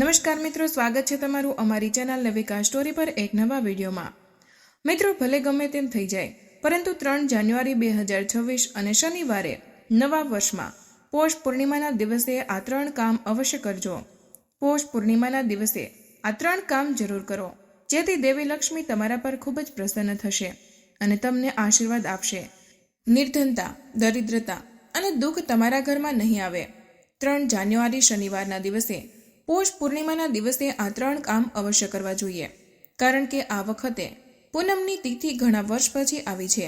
નમસ્કાર મિત્રો, સ્વાગત છે તમારું અમારી ચેનલ નવિકા સ્ટોરી પર એક નવા વિડીયોમાં. મિત્રો, ભલે ગમે તેમ થઈ જાય, પરંતુ ત્રણ જાન્યુઆરી બે હજાર છવ્વીસ અને શનિવારે નવા વર્ષમાં પોષ પૂર્ણિમાના દિવસે આ ત્રણ કામ અવશ્ય કરજો. પોષ પૂર્ણિમાના દિવસે આ ત્રણ કામ જરૂર કરો, જેથી દેવી લક્ષ્મી તમારા પર ખૂબ જ પ્રસન્ન થશે અને તમને આશીર્વાદ આપશે. નિર્ધનતા, દરિદ્રતા અને દુઃખ તમારા ઘરમાં નહીં આવે. ત્રણ જાન્યુઆરી શનિવારના દિવસે પોષ પૂર્ણિમાના દિવસે આ ત્રણ કામ અવશ્ય કરવા જોઈએ. કારણ કે આ વખતે પૂનમની તિથિ ઘણા વર્ષ પછી આવી છે.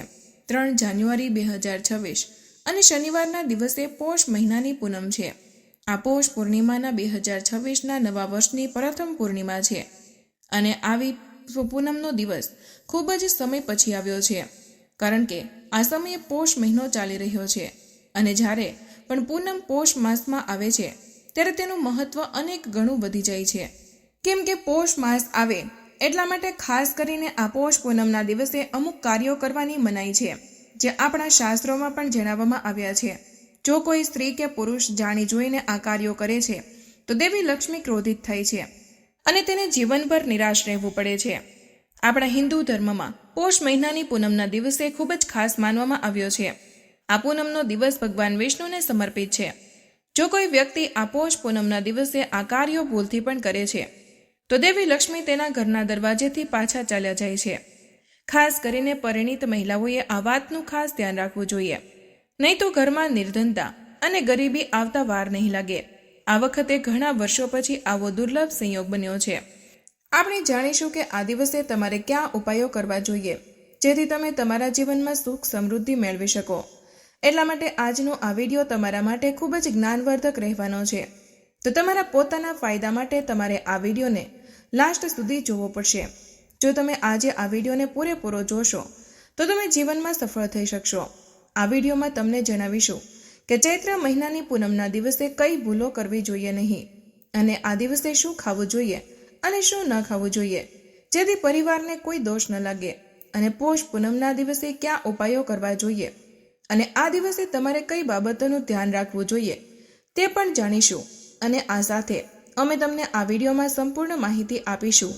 ત્રણ જાન્યુઆરી બે હજાર છવ્વીસ અને શનિવારના દિવસે પોષ મહિનાની પૂનમ છે. આ પોષ પૂર્ણિમાના બે હજાર છવ્વીસના નવા વર્ષની પ્રથમ પૂર્ણિમા છે. અને આવી પૂનમનો દિવસ ખૂબ જ સમય પછી આવ્યો છે. કારણ કે આ સમયે પોષ મહિનો ચાલી રહ્યો છે. અને જ્યારે પણ પૂનમ પોષ માસમાં આવે છે ત્યારે તેનું મહત્વ અનેક ગણું વધી જાય છે. કેમ કે પોષ માસ આવે, એટલા માટે ખાસ કરીને આ પોષ પૂનમના દિવસે અમુક કાર્યો કરવાની મનાઈ છે, જે આપણા શાસ્ત્રોમાં પણ જણાવવામાં આવ્યા છે. જો કોઈ સ્ત્રી કે પુરુષ જાણી જોઈને આ કાર્યો કરે છે, તો દેવી લક્ષ્મી ક્રોધિત થાય છે અને તેને જીવનભર નિરાશ રહેવું પડે છે. આપણા હિન્દુ ધર્મમાં પોષ મહિનાની પૂનમના દિવસે ખૂબ જ ખાસ માનવામાં આવ્યો છે. આ પૂનમનો દિવસ ભગવાન વિષ્ણુને સમર્પિત છે. જો કોઈ વ્યક્તિ આપોશ પૂનમના દિવસે આ કાર્યો ભૂલથી પણ કરે છે, તો દેવી લક્ષ્મી તેના ઘરના દરવાજેથી પાછા ચાલ્યા જાય છે. ખાસ કરીને પરિણીત મહિલાઓએ આ વાતનું ખાસ ધ્યાન રાખવું જોઈએ. નહીં તો ઘરમાં નિર્ધનતા અને ગરીબી આવતા વાર નહીં લાગે. આ વખતે ઘણા વર્ષો પછી આવો દુર્લભ સંયોગ બન્યો છે. આપણે જાણીશું કે આ દિવસે તમારે ક્યાં ઉપાયો કરવા જોઈએ, જેથી તમે તમારા જીવનમાં સુખ સમૃદ્ધિ મેળવી શકો. એટલા માટે આજનો આ વીડિયો તમારા માટે ખૂબ જ જ્ઞાનવર્ધક રહેવાનો છે. તો તમારા પોતાના ફાયદા માટે તમારે આ વિડીયોને લાસ્ટ સુધી જોવો પડશે. જો તમે આજે આ વિડીયોને પૂરેપૂરો જોશો, તો તમે જીવનમાં સફળ થઈ શકશો. આ વિડીયોમાં તમને જણાવીશું કે ચૈત્ર મહિનાની પૂનમના દિવસે કઈ ભૂલો કરવી જોઈએ નહીં અને આ દિવસે શું ખાવું જોઈએ અને શું ન ખાવું જોઈએ, જેથી પરિવારને કોઈ દોષ ન લાગે અને પોષ પૂનમના દિવસે ક્યાં ઉપાયો કરવા જોઈએ અને આ દિવસે તમારે કઈ બાબતોનું ધ્યાન રાખવું જોઈએ તે પણ જાણીશું. અને આ સાથે અમે તમને આ વિડીયોમાં સંપૂર્ણ માહિતી આપીશું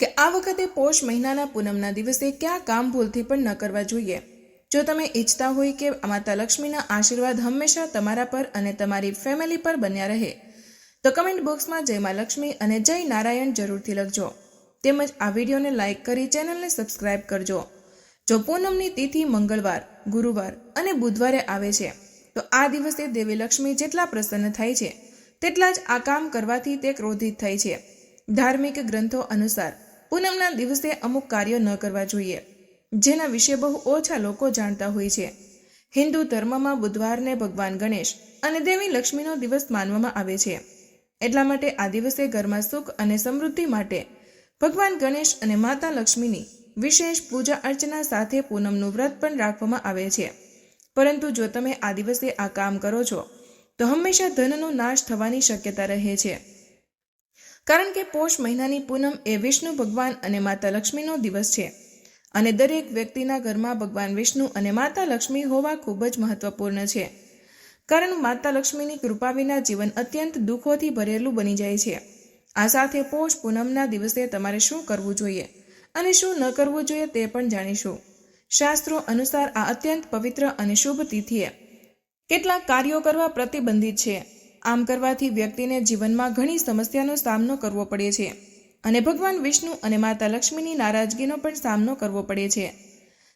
કે આ વખતે પોષ મહિનાના પૂનમના દિવસે ક્યાં કામ ભૂલથી પણ ન કરવા જોઈએ. જો તમે ઈચ્છતા હોય કે માતા લક્ષ્મીના આશીર્વાદ હંમેશા તમારા પર અને તમારી ફેમિલી પર બન્યા રહે, તો કમેન્ટ બોક્સમાં જય મા લક્ષ્મી અને જય નારાયણ જરૂરથી લખજો. તેમજ આ વિડીયોને લાઇક કરી ચેનલને સબસ્ક્રાઇબ કરજો. જો પૂનમની તિથિ મંગળવાર ગુરુવાર અને બુધવારે આવે છે. તો આ દિવસે દેવી લક્ષ્મી જેટલા પ્રસન્ન થાય છે, તેટલા જ આ કામ કરવાથી તે ક્રોધિત થાય છે. ધાર્મિક ગ્રંથો અનુસાર પૂનમના દિવસે અમુક કાર્યો ન કરવા જોઈએ, જેના વિશે બહુ ઓછા લોકો જાણતા હોય છે. હિન્દુ ધર્મમાં બુધવારને ભગવાન ગણેશ અને દેવી લક્ષ્મીનો દિવસ માનવામાં આવે છે. એટલા માટે આ દિવસે ઘરમાં સુખ અને સમૃદ્ધિ માટે ભગવાન ગણેશ અને માતા લક્ષ્મીની વિશેષ પૂજા અર્ચના સાથે પૂનમનું વ્રત પણ રાખવામાં આવે છે. પરંતુ જો તમે આ દિવસે આ કામ કરો છો, તો હંમેશા ધનનો નાશ થવાની શક્યતા રહે છે. કારણ કે પોષ મહિનાની પૂનમ એ વિષ્ણુ ભગવાન અને માતા લક્ષ્મીનો દિવસ છે. અને દરેક વ્યક્તિના ઘરમાં ભગવાન વિષ્ણુ અને માતા લક્ષ્મી હોવા ખૂબ જ મહત્વપૂર્ણ છે. કારણ માતા લક્ષ્મીની કૃપા વિના જીવન અત્યંત દુઃખોથી ભરેલું બની જાય છે. આ સાથે પોષ પૂનમના દિવસે તમારે શું કરવું જોઈએ? અને શું ન કરવું જોઈએ તે પણ જાણીશું. શાસ્ત્રો અનુસાર આ અત્યંત પવિત્ર અને શુભ તિથિએ. કેટલાક કાર્યો કરવા પ્રતિબંધિત છે. આમ કરવાથી વ્યક્તિને જીવનમાં ઘણી સમસ્યાનો સામનો કરવો પડે છે. અને ભગવાન વિષ્ણુ અને માતા લક્ષ્મીની નારાજગીનો પણ સામનો કરવો પડે છે.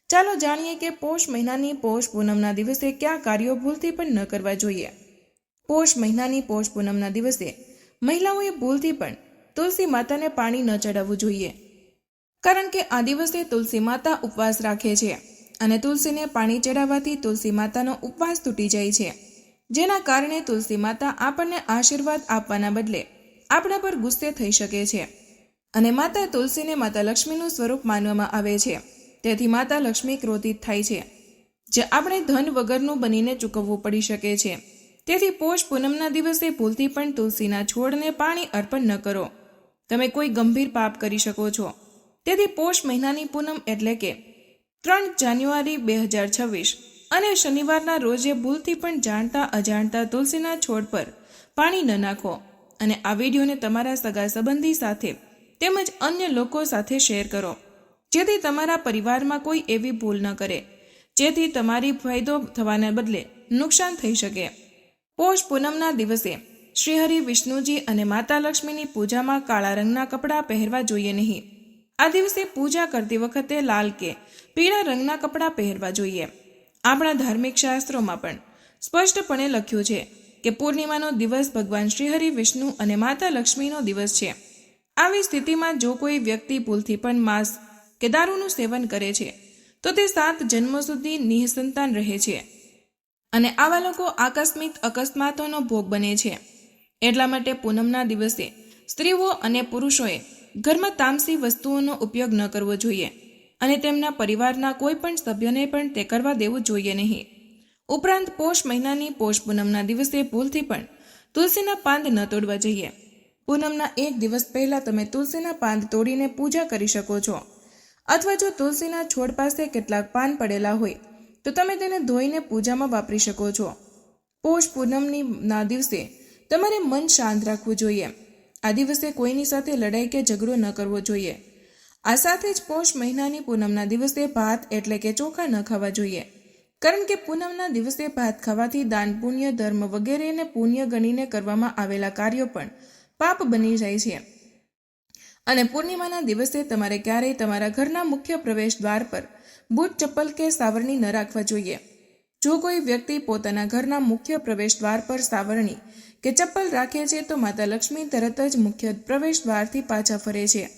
ચાલો જાણીએ કે પોષ મહિનાની પોષ પૂનમના દિવસે કયા કાર્યો ભૂલથી પણ ન કરવા જોઈએ. પોષ મહિનાની પોષ પૂનમના દિવસે મહિલાઓએ ભૂલથી પણ તુલસી માતાને પાણી ન ચડાવવું જોઈએ. કારણ કે આ દિવસે તુલસી માતા ઉપવાસ રાખે છે અને તુલસીને પાણી ચડાવવાથી તુલસી માતાનો ઉપવાસ તૂટી જાય છે. જેના કારણે તુલસી માતા આપણને આશીર્વાદ આપવાના બદલે આપણા પર ગુસ્સે થઈ શકે છે અને માતા તુલસીને માતા લક્ષ્મીનું સ્વરૂપ માનવામાં આવે છે. તેથી માતા લક્ષ્મી ક્રોધિત થાય છે. જે આપણે ધન વગરનું બનીને ચૂકવવું પડી શકે છે. તેથી પોષ પૂનમના દિવસે ભૂલથી પણ તુલસીના છોડને પાણી અર્પણ ન કરો. તમે કોઈ ગંભીર પાપ કરી શકો છો. તેથી પોષ મહિનાની પૂનમ એટલે કે ત્રણ જાન્યુઆરી બે હજાર છવ્વીસ. અને શનિવારના રોજે ભૂલથી પણ જાણતા અજાણતા તુલસીના છોડ પર પાણી ન નાખો. અને આ વિડીયોને તમારા સગા સંબંધી સાથે તેમજ અન્ય લોકો સાથે શેર કરો. જેથી તમારા પરિવારમાં કોઈ એવી ભૂલ ન કરે. જેથી તમારી ફાયદો થવાને બદલે નુકસાન થઈ શકે. પોષ પૂનમના દિવસે શ્રીહરિ વિષ્ણુજી અને માતા લક્ષ્મીની પૂજામાં કાળા રંગના કપડાં પહેરવા જોઈએ નહીં. આ દિવસે પૂજા કરતી વખતે લાલ કે પીળા રંગના કપડાં પહેરવા જોઈએ. આપણા ધાર્મિક શાસ્ત્રોમાં પણ સ્પષ્ટપણે લખ્યું છે કે પૂર્ણિમાનો દિવસ ભગવાન શ્રીહરિ, વિષ્ણુ અને માતા લક્ષ્મીનો દિવસ છે. આવી સ્થિતિમાં જો કોઈ વ્યક્તિ ભૂલથી પણ માંસ કે દારૂનું સેવન કરે છે, તો તે સાત જન્મ સુધી નિઃસંતાન રહે છે. અને આવા લોકો આકસ્મિક અકસ્માતોનો ભોગ બને છે. એટલા માટે પૂનમના દિવસે સ્ત્રીઓ અને પુરુષોએ ઘરમાં તામસી વસ્તુઓનો ઉપયોગ ન કરવો જોઈએ અને તેમના પરિવારના કોઈ પણ સભ્યને પણ તે કરવા દેવું જોઈએ નહીં. ઉપરાંત પોષ મહિનાની પોષ પૂનમના દિવસે ભૂલથી પણ તુલસીના પાંદ ન તોડવા જોઈએ. પૂનમના એક દિવસ પહેલા તમે તુલસીના પાંદ તોડીને પૂજા કરી શકો છો. અથવા જો તુલસીના છોડ પાસે કેટલાક પાન પડેલા હોય, તો તમે તેને ધોઈને પૂજામાં વાપરી શકો છો. પોષ પૂનમની ના દિવસે તમારે મન શાંત રાખવું જોઈએ. આ દિવસે કોઈની સાથે લડાઈ કે ઝઘડો ન કરવો જોઈએ. આ સાથે જ પોષ મહિનાની પૂનમના દિવસે ભાત એટલે કે ચોખા ન ખાવા જોઈએ. કારણ કે પૂનમના દિવસે ભાત ખાવાથી દાન, પુણ્ય, ધર્મ વગેરેને પુણ્ય ગણીને કરવામાં આવેલા કાર્યો પણ પાપ બની જાય છે. અને પૂર્ણિમાના દિવસે તમારે ક્યારેય તમારા ઘરના મુખ્ય પ્રવેશ દ્વાર પર બૂટ, ચપ્પલ કે સાવરણી ન રાખવા જોઈએ. જો કોઈ વ્યક્તિ પોતાના ઘરના મુખ્ય પ્રવેશ દ્વાર પર સાવરણી કે ચપ્પલ રાખે છે, તો માતા લક્ષ્મી તરત જ મુખ્ય પ્રવેશ દ્વારથી પાછા ફરે છે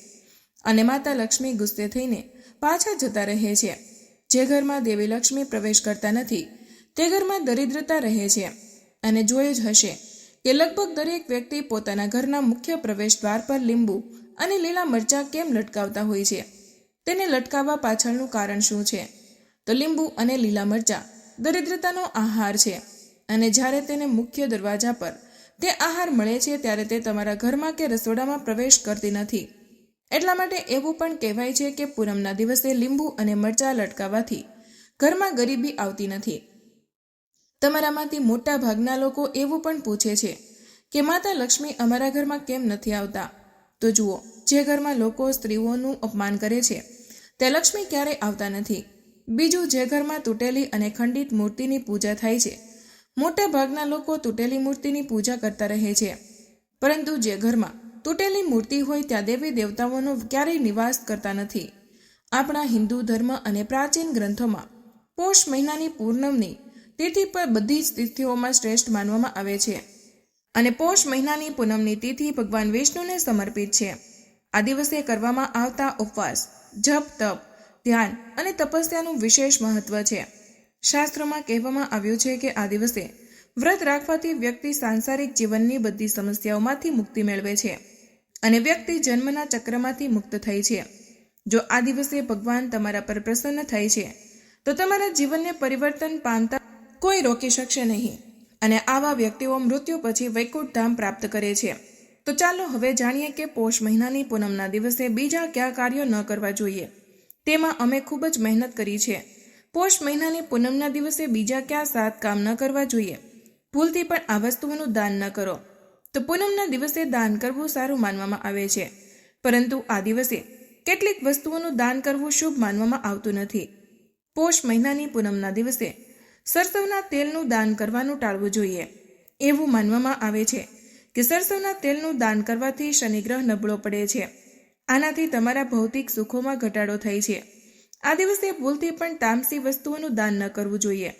અને માતા લક્ષ્મી ગુસ્સે થઈને પાછા જતા રહે છે. જે ઘરમાં દેવી લક્ષ્મી પ્રવેશ કરતા નથી, તે ઘરમાં દરિદ્રતા રહે છે અને જોયું જ હશે કે લગભગ દરેક વ્યક્તિ પોતાના ઘરના મુખ્ય પ્રવેશ દ્વાર પર લીંબુ અને લીલા મરચાં કેમ લટકાવતા હોય છે? તેને લટકાવવા પાછળનું કારણ શું છે? તો લીંબુ અને લીલા મરચાં દરિદ્રતાનો આહાર છે અને જ્યારે તેને મુખ્ય દરવાજા પર તે આહાર મળે છે ત્યારે તે તમારા ઘરમાં કે રસોડામાં પ્રવેશ કરતી નથી. એટલા માટે એવું પણ કહેવાય છે કે પૂનમના દિવસે લીંબુ અને મરચાં લટકાવવાથી ઘરમાં ગરીબી આવતી નથી. તમારામાંથી મોટા ભાગના લોકો એવું પણ પૂછે છે કે, માતા લક્ષ્મી, અમારા ઘરમાં કેમ નથી આવતા? તો જુઓ, જે ઘરમાં લોકો સ્ત્રીઓનું અપમાન કરે છે, તે લક્ષ્મી ક્યારેય આવતા નથી? બીજું જે ઘરમાં તૂટેલી અને ખંડિત મૂર્તિની પૂજા થાય છે. મોટા ભાગના લોકો તૂટેલી મૂર્તિની પૂજા કરતા રહે છે. પરંતુ જે ઘરમાં તૂટેલી મૂર્તિ હોય ત્યાં દેવી દેવતાઓનો ક્યારેય નિવાસ કરતા નથી. આપણા હિન્દુ ધર્મ અને પ્રાચીન ગ્રંથોમાં પોષ મહિનાની પૂર્ણમની તિથિ પર બધી જ તિથિઓમાં શ્રેષ્ઠ માનવામાં આવે છે. અને પોષ મહિનાની પૂનમની તિથિ ભગવાન વિષ્ણુને સમર્પિત છે. આ દિવસે કરવામાં આવતા ઉપવાસ, જપ, તપ ધ્યાન અને તપસ્યાનું વિશેષ મહત્વ છે. શાસ્ત્રોમાં કહેવામાં આવ્યું છે કે આ દિવસે વ્રત રાખવાથી વ્યક્તિ સાંસારિક જીવનની બધી સમસ્યાઓમાંથી મુક્તિ મેળવે છે અને વ્યક્તિ જન્મના ચક્રમાંથી મુક્ત થઈ છે. જો આ દિવસે ભગવાન તમારા પર પ્રસન્ન થાય છે, તો તમારા જીવનને પરિવર્તન પામતા કોઈ રોકી શકશે નહીં અને આવા વ્યક્તિઓ મૃત્યુ પછી વૈકુંઠ ધામ પ્રાપ્ત કરે છે. તો ચાલો હવે જાણીએ કે પોષ મહિનાની પૂનમના દિવસે બીજા કયા કાર્યો ન કરવા જોઈએ. તેમાં અમે ખૂબ જ મહેનત કરી છે. પોષ મહિનાની પૂનમના દિવસે બીજા ક્યાં સાત કામ ન કરવા જોઈએ. ભૂલથી પણ આ વસ્તુઓનું દાન ન કરો. તો પૂનમના દિવસે દાન કરવું સારું માનવામાં આવે છે. પરંતુ આ દિવસે કેટલીક વસ્તુઓનું દાન કરવું શુભ માનવામાં આવતું નથી. પોષ મહિનાની પૂનમના દિવસે સરસવના તેલનું દાન કરવાનું ટાળવું જોઈએ. એવું માનવામાં આવે છે કે સરસવના તેલનું દાન કરવાથી શનિગ્રહ નબળો પડે છે. આનાથી તમારા ભૌતિક સુખોમાં ઘટાડો થાય છે. આ દિવસે ભૂલથી પણ તામસી વસ્તુઓનું દાન ન કરવું જોઈએ.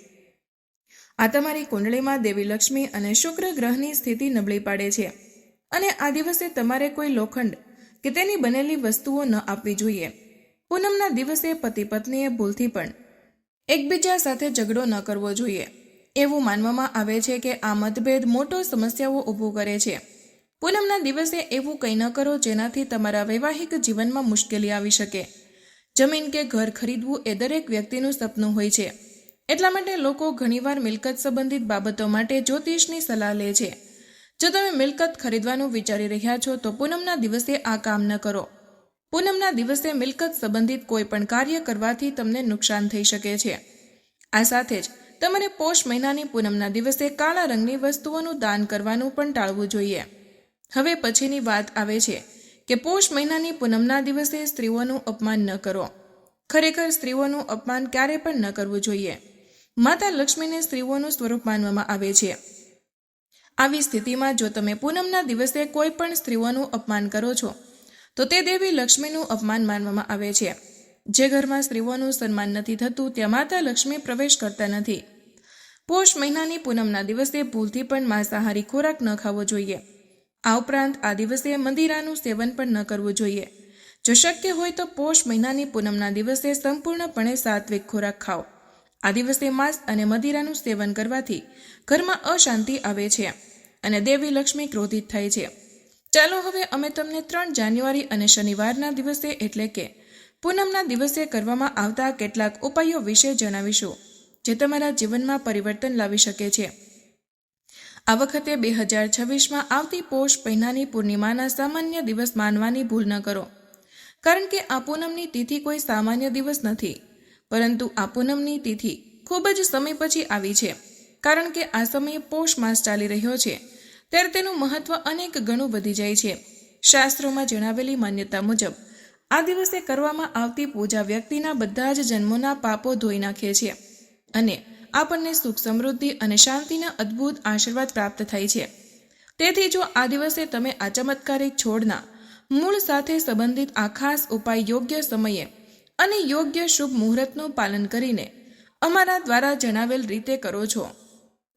આ તમારી કુંડળીમાં દેવી લક્ષ્મી અને શુક્ર ગ્રહની સ્થિતિ નબળી પાડે છે. અને આ દિવસે તમારે કોઈ લોખંડ કે તેની બનેલી વસ્તુઓ ન આપવી જોઈએ. પૂનમના દિવસે પતિ પત્નીએ ભૂલથી પણ એકબીજા સાથે ઝઘડો ન કરવો જોઈએ. એવું માનવામાં આવે છે કે આ મતભેદ મોટો સમસ્યાઓ ઊભું કરે છે. પૂનમના દિવસે એવું કંઈ ન કરો જેનાથી તમારા વૈવાહિક જીવનમાં મુશ્કેલી આવી શકે. જમીન કે ઘર ખરીદવું એ દરેક વ્યક્તિનું સપનું હોય છે. એટલા માટે લોકો ઘણીવાર મિલકત સંબંધિત બાબતો માટે જ્યોતિષની સલાહ લે છે. જો તમે મિલકત ખરીદવાનું વિચારી રહ્યા છો, તો પૂનમના દિવસે આ કામ ન કરો. પૂનમના દિવસે મિલકત સંબંધિત કોઈ પણ કાર્ય કરવાથી તમને નુકસાન થઈ શકે છે. આ સાથે જ તમારે પોષ મહિનાની પૂનમના દિવસે કાળા રંગની વસ્તુઓનું દાન કરવાનું પણ ટાળવું જોઈએ. હવે પછીની વાત આવે છે કે પોષ મહિનાની પૂનમના દિવસે સ્ત્રીઓનું અપમાન ન કરો. ખરેખર સ્ત્રીઓનું અપમાન ક્યારે પણ ન કરવું જોઈએ. માતા લક્ષ્મીને સ્ત્રીઓનું સ્વરૂપ માનવામાં આવે છે. આવી સ્થિતિમાં જો તમે પૂનમના દિવસે કોઈ પણ સ્ત્રીઓનું અપમાન કરો છો, તો તે દેવી લક્ષ્મીનું અપમાન માનવામાં આવે છે. જે ઘરમાં સ્ત્રીઓનું સન્માન નથી થતું, ત્યાં માતા લક્ષ્મી પ્રવેશ કરતા નથી. પોષ મહિનાની પૂનમના દિવસે ભૂલથી પણ માંસાહારી ખોરાક ન ખાવો જોઈએ. આ ઉપરાંત આ દિવસે મંદિરાનું સેવન પણ ન કરવું જોઈએ. જો શક્ય હોય તો પોષ મહિનાની પૂનમના દિવસે સંપૂર્ણપણે સાત્વિક ખોરાક ખાઓ. આ દિવસે માંસ અને મદિરાનું સેવન કરવાથી ઘરમાં અશાંતિ આવે છે અને દેવી લક્ષ્મી ક્રોધિત થાય છે. ચાલો હવે અમે તમને ત્રણ જાન્યુઆરી અને શનિવારના દિવસે એટલે કે પૂનમના દિવસે કરવામાં આવતા કેટલાક ઉપાયો વિશે જણાવીશું, જે તમારા જીવનમાં પરિવર્તન લાવી શકે છે. આ વખતે બે હજાર છવ્વીસમાં આવતી પોષ પહેલાની પૂર્ણિમાના સામાન્ય દિવસ માનવાની ભૂલ ન કરો. કારણ કે આ પૂનમની તિથિ કોઈ સામાન્ય દિવસ નથી. પરંતુ આ પૂનમની તિથિ ખૂબ જ સમય પછી આવી છે. કારણ કે આ સમયે પોષ માસ ચાલી રહ્યો છે. ત્યારે તેનું મહત્વ અનેક ગણું વધી જાય છે. શાસ્ત્રોમાં જણાવેલી માન્યતા મુજબ, આ દિવસે કરવામાં આવતી પૂજા વ્યક્તિના બધા જ જન્મોના પાપો ધોઈ નાખે છે. અને આપણને સુખ, સમૃદ્ધિ અને શાંતિના અદ્ભુત આશીર્વાદ પ્રાપ્ત થાય છે. તેથી જો આ દિવસે તમે આ ચમત્કારિક છોડના મૂળ સાથે સંબંધિત આ ખાસ ઉપાય યોગ્ય સમયે અને યોગ્ય શુભ મુહૂર્તનું પાલન કરીને અમારા દ્વારા જણાવેલ રીતે કરો છો,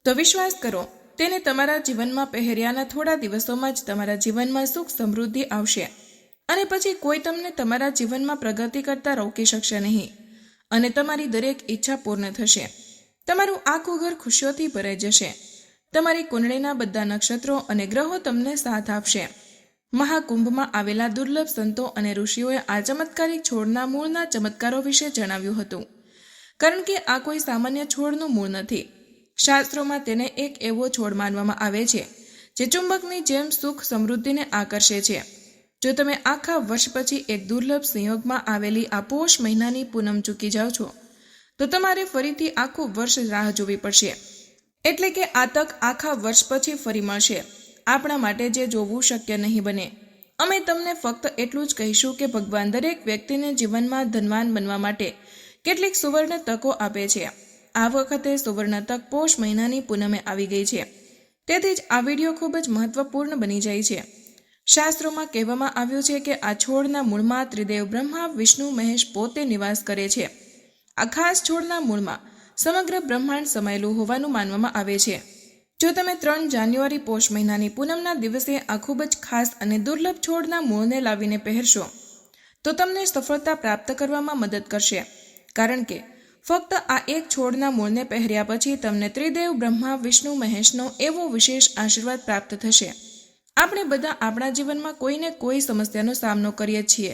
તો વિશ્વાસ કરો, તેને તમારા જીવનમાં પહેર્યાના થોડા દિવસોમાં જ તમારા જીવનમાં સુખ, સમૃદ્ધિ આવશે અને પછી કોઈ તમને તમારા જીવનમાં પ્રગતિ કરતા રોકી શકશે નહીં અને તમારી દરેક ઈચ્છા પૂર્ણ થશે. તમારું આખું ઘર ખુશીઓથી ભરાઈ જશે. તમારી કુંડળીના બધા નક્ષત્રો અને ગ્રહો તમને સાથ આપશે. મહાકુંભમાં આવેલા દુર્લભ સંતો અને ઋષિઓએ આ ચમત્કારિક છોડના મૂળના ચમત્કારો વિશે જણાવ્યું હતું. કારણ કે આ કોઈ સામાન્ય છોડનું મૂળ નથી. શાસ્ત્રોમાં તેને એક એવો છોડ માનવામાં આવે છે, જે ચુંબકની જેમ સુખ સમૃદ્ધિને આકર્ષે છે. જો તમે આખા વર્ષ પછી એક દુર્લભ સંયોગમાં આવેલી આ પોષ મહિનાની પૂનમ ચૂકી જાઓ છો તો તમારે ફરીથી આખું વર્ષ રાહ જોવી પડશે. એટલે કે આ તક આખા વર્ષ પછી ફરી મળશે. આપણા માટે જે જોવું શક્ય નહીં બને. અમે તમને ફક્ત એટલું જ કહીશું કે ભગવાન દરેક વ્યક્તિને જીવનમાં ધનવાન બનવા માટે કેટલીક સુવર્ણ તકો આપે છે. આ વખતે સુવર્ણ તક પોષ મહિનાની પૂનમે આવી ગઈ છે. તેથી જ આ વીડિયો ખૂબ જ મહત્વપૂર્ણ બની જાય છે. શાસ્ત્રોમાં કહેવામાં આવ્યું છે કે આ છોડના મૂળમાં ત્રિદેવ બ્રહ્મા, વિષ્ણુ, મહેશ પોતે નિવાસ કરે છે. આ ખાસ છોડના મૂળમાં સમગ્ર બ્રહ્માંડ સમાયેલું હોવાનું માનવામાં આવે છે. જો તમે ત્રણ જાન્યુઆરી પોષ મહિનાની પૂનમના દિવસે આ ખૂબ જ ખાસ અને દુર્લભ છોડના મૂળને લાવીને પહેરશો, તો તમને સફળતા પ્રાપ્ત કરવામાં મદદ કરશે. કારણ કે ફક્ત આ એક છોડના મૂળને પહેર્યા પછી તમને ત્રિદેવ બ્રહ્મા, વિષ્ણુ, મહેશનો એવો વિશેષ આશીર્વાદ પ્રાપ્ત થશે. આપણે બધા આપણા જીવનમાં કોઈને કોઈ સમસ્યાનો સામનો કરીએ છીએ.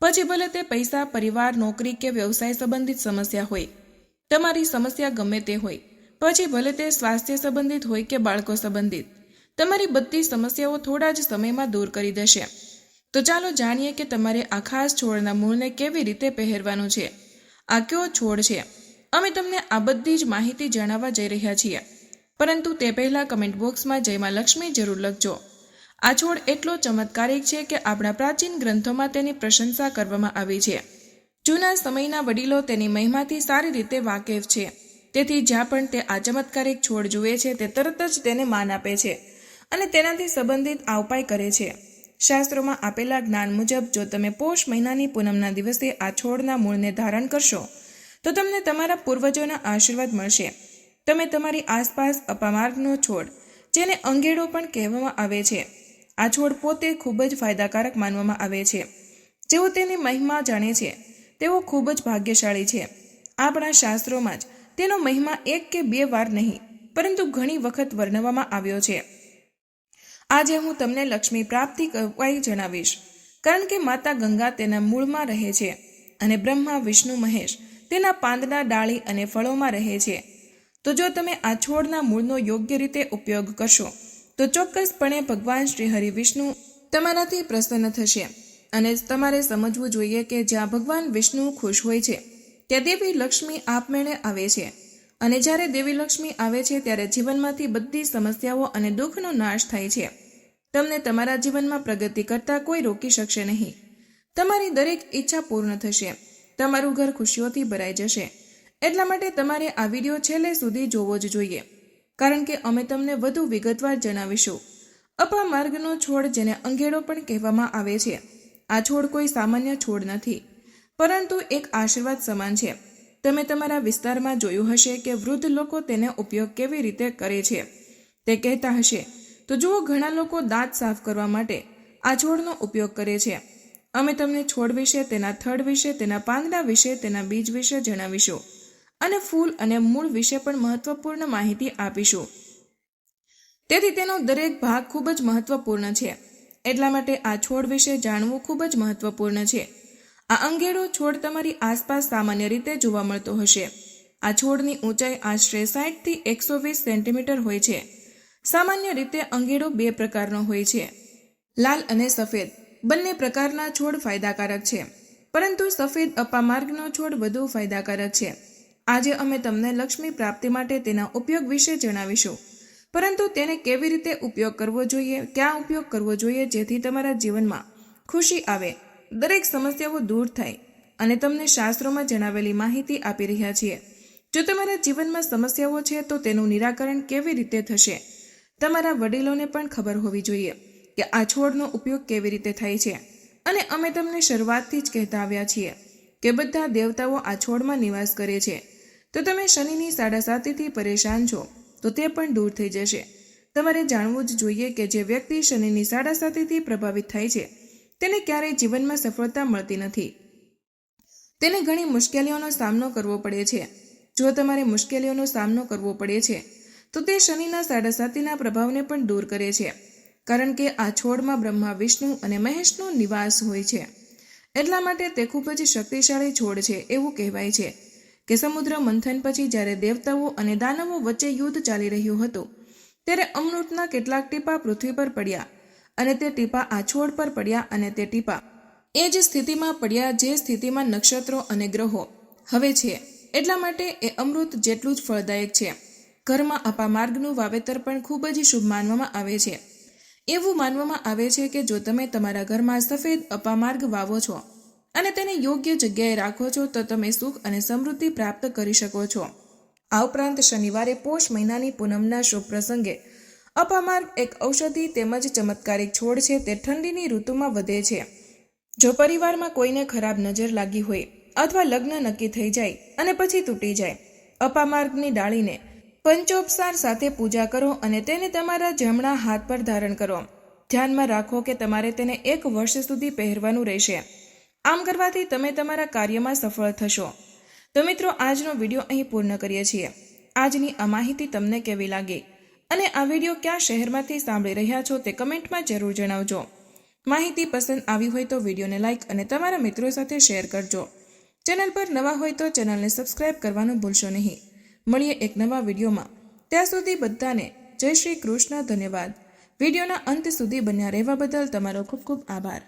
પછી ભલે તે પૈસા, પરિવાર, નોકરી કે વ્યવસાય સંબંધિત સમસ્યા હોય, તમારી સમસ્યા ગમે તે હોય, પછી ભલે તે સ્વાસ્થ્ય સંબંધિત હોય કે બાળકો સંબંધિત, તમારી બધી સમસ્યાઓ થોડા જ સમયમાં દૂર કરી દેશે. તો ચાલો જાણીએ કે તમારે આ ખાસ છોડના મૂળને કેવી રીતે પહેરવાનું છે. આ કયો છોડ છે? અમે તમને આ બધી જ માહિતી જણાવવા જઈ રહ્યા છીએ. પરંતુ તે પહેલાં કમેન્ટ બોક્સમાં જયમાં લક્ષ્મી જરૂર લખજો. આ છોડ એટલો ચમત્કારિક છે કે આપણા પ્રાચીન ગ્રંથોમાં તેની પ્રશંસા કરવામાં આવી છે. જૂના સમયના વડીલો તેની મહિમાથી સારી રીતે વાકેફ છે. તેથી જ્યાં પણ તે આ ચમત્કારિક છોડ જુએ છે, તે તરત જ તેને માન આપે છે અને તેનાથી સંબંધિત આ કરે છે. શાસ્ત્રોમાં આપેલા જ્ઞાન મુજબ, જો તમે પોષ મહિનાની પૂનમના દિવસે આ છોડના મૂળને ધારણ કરશો, તો તમને તમારા પૂર્વજોના આશીર્વાદ મળશે. તમે તમારી આસપાસ અપામાર્ગનો છોડ, જેને અંગેડો પણ કહેવામાં આવે છે. આ છોડ પોતે ખૂબ જ ફાયદાકારક માનવામાં આવે છે. જેઓ તેની મહિમા જાણે છે, તેઓ ખૂબ જ ભાગ્યશાળી છે. આપણા શાસ્ત્રોમાં જ તેનો મહિમા એક કે બે વાર નહીં, પરંતુ ઘણી વખત વર્ણવવામાં આવ્યો છે. આજે હું તમને લક્ષ્મી પ્રાપ્તિ ઉપાય જણાવીશ, કારણ કે માતા ગંગા તેના મૂળમાં રહે છે અને બ્રહ્મા, વિષ્ણુ, મહેશ તેના પાંદડા, ડાળી અને ફળોમાં રહે છે. તો જો તમે આ છોડના મૂળનો યોગ્ય રીતે ઉપયોગ કરશો તો ચોક્કસપણે ભગવાન શ્રી હરિ વિષ્ણુ તમારાથી પ્રસન્ન થશે. અને તમારે સમજવું જોઈએ કે જ્યાં ભગવાન વિષ્ણુ ખુશ હોય છે, ત્યાં દેવી લક્ષ્મી આપમેળે આવે છે. અને જ્યારે દેવી લક્ષ્મી આવે છે, ત્યારે જીવનમાંથી બધી સમસ્યાઓ અને દુઃખનો નાશ થાય છે. તમને તમારા જીવનમાં પ્રગતિ કરતા કોઈ રોકી શકશે નહીં. તમારી દરેક ઈચ્છા પૂર્ણ થશે. તમારું ઘર ખુશીઓથી ભરાઈ જશે. એટલા માટે તમારે આ વીડિયો છેલ્લે સુધી જોવો જ જોઈએ. કારણ કે અમે તમને વધુ વિગતવાર જણાવીશું. અપા માર્ગનો છોડ જેને અંગેડો પણ કહેવામાં આવે છે. આ છોડ કોઈ સામાન્ય છોડ નથી, પરંતુ એક આશીર્વાદ સમાન છે. તમે તમારા વિસ્તારમાં જોયું હશે કે વૃદ્ધ લોકો તેને ઉપયોગ કેવી રીતે કરે છે. તે કહેતા હશે, તો જુઓ ઘણા લોકો દાંત સાફ કરવા માટે આ છોડનો ઉપયોગ કરે છે. અમે તમને છોડ વિશે, તેના થડ વિશે, તેના પાંદડા વિશે, તેના બીજ વિશે જણાવીશું. અને ફૂલ અને મૂળ વિશે પણ મહત્વપૂર્ણ માહિતી આપીશું. તેથી તેનો દરેક ભાગ ખૂબ જ મહત્વપૂર્ણ છે. એટલા માટે આ છોડ વિશે જાણવું ખૂબ જ મહત્વપૂર્ણ છે. આ અંગેડો છોડ તમારી આસપાસ સામાન્ય રીતે જોવા મળતો હશે. આ છોડની ઊંચાઈ આશરે સાઠથી એકસો વીસ સેન્ટીમીટર હોય છે. સામાન્ય રીતે અંગેડો બે પ્રકારનો હોય છે. લાલ અને સફેદ બંને પ્રકારના છોડ ફાયદાકારક છે. પરંતુ સફેદ અપામાર્ગનો છોડ વધુ ફાયદાકારક છે. આજે અમે તમને લક્ષ્મી પ્રાપ્તિ માટે તેના ઉપયોગ વિશે જણાવીશું. પરંતુ તેને કેવી રીતે ઉપયોગ કરવો જોઈએ, ક્યાં ઉપયોગ કરવો જોઈએ, જેથી તમારા જીવનમાં ખુશી આવે, દરેક સમસ્યાઓ દૂર થાય અને તમને શાસ્ત્રોમાં જણાવેલી માહિતી આપી રહ્યા છીએ. જો તમારા જીવનમાં સમસ્યાઓ છે, તો તેનું નિરાકરણ કેવી રીતે થશે? તમારા વડીલોને પણ ખબર હોવી જોઈએ કે આ છોડનો ઉપયોગ કેવી રીતે થાય છે. અને અમે તમને શરૂઆતથી જ કહેતા આવ્યા છીએ કે બધા દેવતાઓ આ છોડમાં નિવાસ કરે છે. તો તમે શનિની સાડા સાતીથી પરેશાન છો, તો તે પણ દૂર થઈ જશે. તમારે જાણવું જ જોઈએ કે જે વ્યક્તિ શનિની સાડા સાતીથી પ્રભાવિત થાય છે, તેને ક્યારેય જીવનમાં સફળતા મળતી નથી. તેને ઘણી મુશ્કેલીઓનો સામનો કરવો પડે છે. જો તમારે મુશ્કેલીઓનો સામનો કરવો પડે છે, તો તે શનિના સાડા સાતીના પ્રભાવને પણ દૂર કરે છે, કારણ કે આ છોડમાં બ્રહ્મા, વિષ્ણુ અને મહેશનો નિવાસ હોય છે. એટલા માટે તે ખૂબ જ શક્તિશાળી છોડ છે એવું કહેવાય છે. કે સમુદ્ર મંથન પછી જ્યારે દેવતાઓ અને દાનવો વચ્ચે યુદ્ધ ચાલી રહ્યું હતું, ત્યારે અમૃતના કેટલાક ટીપા પૃથ્વી પર પડ્યા અને તે ટીપા આ છોડ પર પડ્યા અને તે ટીપા એ જ સ્થિતિમાં પડ્યા જે સ્થિતિમાં નક્ષત્રો અને ગ્રહો હવે છે. એટલા માટે એ અમૃત જેટલું જ ફળદાયક છે. ઘરમાં અપા માર્ગનું વાવેતર પણ ખૂબ જ શુભ માનવામાં આવે છે. એવું માનવામાં આવે છે કે જો તમે તમારા ઘરમાં સફેદ અપામાર્ગ વાવો છો અને તેને યોગ્ય જગ્યાએ રાખો છો તો તમે સુખ અને સમૃદ્ધિ પ્રાપ્ત કરી શકો છો. આ ઉપરાંત શનિવારે પોષ મહિનાની પૂનમના શુભ પ્રસંગે અપામાર્ગ એક ઔષધિ તેમજ ચમત્કારિક છોડ છે તે ઠંડીની ઋતુમાં વધે છે. જો પરિવારમાં કોઈને ખરાબ નજર લાગી હોય અથવા લગ્ન નક્કી થઈ જાય અને પછી તૂટી જાય, અપામાર્ગની ડાળીને પંચોપસાર સાથે પૂજા કરો અને તેને તમારા જમણા હાથ પર ધારણ કરો. ધ્યાનમાં રાખો કે તમારે તેને એક વર્ષ સુધી પહેરવાનું રહેશે. આમ કરવાથી તમે તમારા કાર્યમાં સફળ થશો. તો મિત્રો, આજનો વીડિયો અહીં પૂર્ણ કરીએ છીએ. આજની આ માહિતી તમને કેવી લાગી? અને આ વીડિયો ક્યાં શહેરમાંથી સાંભળી રહ્યા છો તે કમેન્ટમાં જરૂર જણાવજો. માહિતી પસંદ આવી હોય તો વિડીયોને લાઇક અને તમારા મિત્રો સાથે શેર કરજો. ચેનલ પર નવા હોય તો ચેનલને સબસ્ક્રાઇબ કરવાનું ભૂલશો નહીં. મળીએ એક નવા વિડીયોમાં. ત્યાં સુધી બધાને જય શ્રી કૃષ્ણ, ધન્યવાદ. વિડીયોના અંત સુધી બન્યા રહેવા બદલ તમારો ખૂબ ખૂબ આભાર.